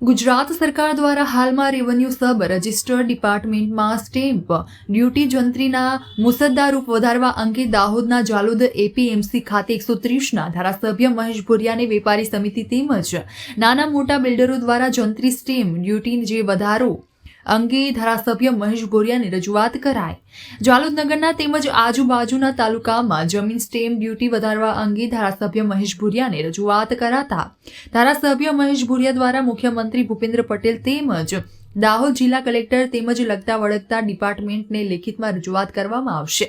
ગુજરાત સરકાર દ્વારા હાલમાં રેવન્યુ સબ રજિસ્ટર્ડ ડિપાર્ટમેન્ટમાં સ્ટેમ્પ ડ્યુટી જંત્રીના મુસદ્દારૂપ વધારવા અંગે દાહોદના જાલોદ એપીએમસી ખાતે એકસો ત્રીસના ધારાસભ્ય મહેશ ભુરિયાની વેપારી સમિતિ તેમજ નાના મોટા બિલ્ડરો દ્વારા જંત્રી સ્ટેમ્પ ડ્યુટી જે વધારો અંગે ધારાસભ્ય મહેશ ગોરિયાની રજૂઆત કરાય જાલોદનગરના તેમજ આજુબાજુના તાલુકામાં જમીન સ્ટેમ્પ ડ્યુટી વધારવા અંગે ધારાસભ્ય મહેશ ભુરિયાને રજૂઆત કરાતા ધારાસભ્ય મહેશ ભુરિયા દ્વારા મુખ્યમંત્રી ભૂપેન્દ્ર પટેલ તેમજ દાહોદ જિલ્લા કલેક્ટર તેમજ લગતા વળગતા ડિપાર્ટમેન્ટને લેખિતમાં રજૂઆત કરવામાં આવશે.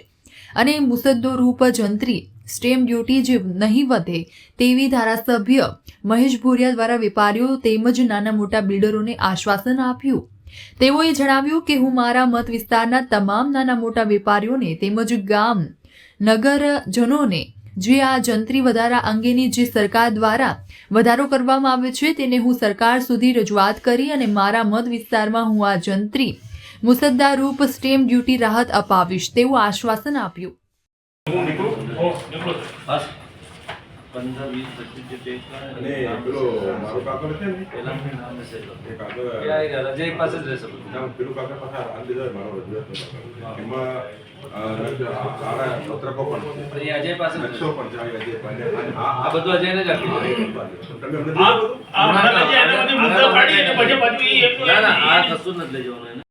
અને મુસદ્દો રૂપ જંત્રી સ્ટેમ્પ ડ્યુટી જે નહીં વધે તેવી ધારાસભ્ય મહેશ ભુરિયા દ્વારા વેપારીઓ તેમજ નાના મોટા બિલ્ડરોને આશ્વાસન આપ્યું. તેઓએ જણાવ્યું કે હું મારા મત વિસ્તારના તમામ નાના મોટા વેપારીઓને તેમજ ગામ નગરજનોને જે આ જંત્રી વધારા અંગેની જે સરકાર દ્વારા વધારો કરવામાં આવ્યો છે તેને હું સરકાર સુધી રજૂઆત કરી અને મારા મત વિસ્તારમાં હું આ જંત્રી મુસદ્દારૂપ સ્ટેમ્પ ડ્યુટી રાહત અપાવીશ તેવું આશ્વાસન આપ્યું. પંદર વીસ પચીસ જેટલી અને પેલો મારો કાગળ છે ને પેલા નામ મેસેજ કાગળ પાસે જ રહેશે બધું પેલું કાગળ દીધો મારો રજૂઆતનો એમાં પત્રકો પણ છે. અજય પાસે જ નકશો પણ જાય આ જે બધું અજયને જ આપી આ દીધું. એ બધું. તમે અમને આ બધું? આ મને પછી એના બધી મુદ્દા પાડી અને પછી પાછું ના ના આ કશું નથી લઈ જવાનું